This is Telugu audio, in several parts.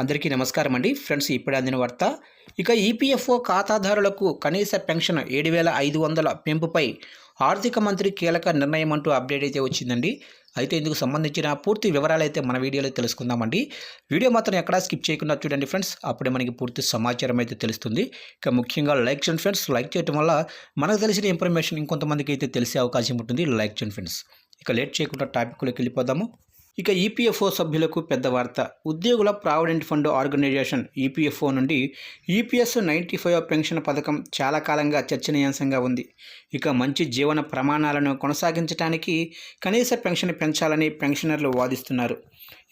అందరికీ నమస్కారం అండి. ఫ్రెండ్స్ ఇప్పుడే అందిన వార్త. ఇక ఈపీఎఫ్ఓ ఖాతాదారులకు కనీస పెన్షన్ ఏడు వేల ఐదు వందల పెంపుపై ఆర్థిక మంత్రి కీలక నిర్ణయం అంటూ అప్డేట్ అయితే వచ్చిందండి. అయితే ఇందుకు సంబంధించిన పూర్తి వివరాలు అయితే మన వీడియోలో తెలుసుకుందామండి వీడియో మాత్రం ఎక్కడా స్కిప్ చేయకుండా చూడండి ఫ్రెండ్స్. అప్పుడే మనకి పూర్తి సమాచారం అయితే తెలుస్తుంది. ఇక ముఖ్యంగా లైక్ చేయండి ఫ్రెండ్స్. లైక్ చేయడం వల్ల మనకు తెలిసిన ఇన్ఫర్మేషన్ ఇంకొంతమందికి అయితే తెలిసే అవకాశం ఉంటుంది. లైక్ చేయండి ఫ్రెండ్స్. ఇక లేట్ చేయకుండా టాపిక్లోకి వెళ్ళిపోదాము. ఇక ఈపీఎఫ్ఓ సభ్యులకు పెద్ద వార్త. ఉద్యోగుల ప్రావిడెంట్ ఫండ్ ఆర్గనైజేషన్ ఈపీఎఫ్ఓ నుండి ఈపీఎస్ నైంటీ ఫైవ్ పెన్షన్ పథకం చాలా కాలంగా చర్చనీయాంశంగా ఉంది. ఇక మంచి జీవన ప్రమాణాలను కొనసాగించడానికి కనీస పెన్షన్ పెంచాలని పెన్షనర్లు వాదిస్తున్నారు.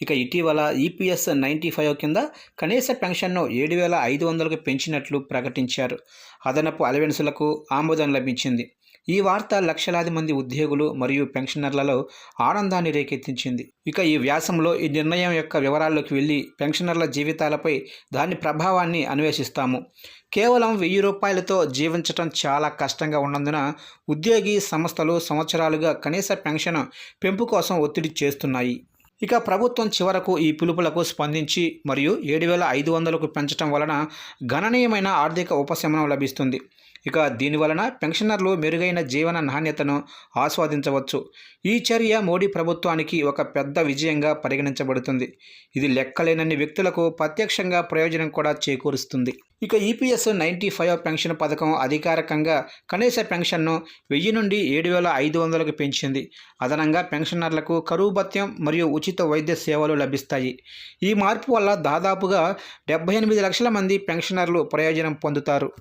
ఇక ఇటీవల ఈపీఎస్ నైంటీ ఫైవ్ కింద కనీస పెన్షన్ను ఏడు వేల ఐదు వందలకు పెంచినట్లు ప్రకటించారు. అదనపు అలవెన్సులకు ఆమోదం లభించింది. ఈ వార్త లక్షలాది మంది ఉద్యోగులు మరియు పెన్షనర్లలో ఆనందాన్ని రేకెత్తించింది. ఇక ఈ వ్యాసంలో ఈ నిర్ణయం యొక్క వివరాల్లోకి వెళ్ళి పెన్షనర్ల జీవితాలపై దాని ప్రభావాన్ని అన్వేషిస్తాము. కేవలం వెయ్యి రూపాయలతో జీవించటం చాలా కష్టంగా ఉన్నందున ఉద్యోగి సంస్థలు సంవత్సరాలుగా కనీస పెన్షన్ పెంపు కోసం ఒత్తిడి చేస్తున్నాయి. ఇక ప్రభుత్వం చివరకు ఈ పిలుపులకు స్పందించి మరియు ఏడు వేల ఐదు వందలకు పెంచడం వలన గణనీయమైన ఆర్థిక ఉపశమనం లభిస్తుంది. ఇక దీని వలన పెన్షనర్లు మెరుగైన జీవన నాణ్యతను ఆస్వాదించవచ్చు. ఈ చర్య మోడీ ప్రభుత్వానికి ఒక పెద్ద విజయంగా పరిగణించబడుతుంది. ఇది లెక్కలేనన్ని వ్యక్తులకు ప్రత్యక్షంగా ప్రయోజనం కూడా చేకూరుస్తుంది. ఇక ఈపీఎస్ నైంటీ ఫైవ్ పెన్షన్ పథకం అధికారికంగా కనీస పెన్షన్ను వెయ్యి నుండి ఏడు వేల ఐదు వందలకు పెంచింది. అదనంగా పెన్షనర్లకు కరువు భత్యం మరియు ఉచిత ఉచిత వైద్య సేవలు లభిస్తాయి. ఈ మార్పు వల్ల దాదాపుగా డెబ్బై ఎనిమిది లక్షల మంది పెన్షనర్లు ప్రయోజనం పొందుతారు.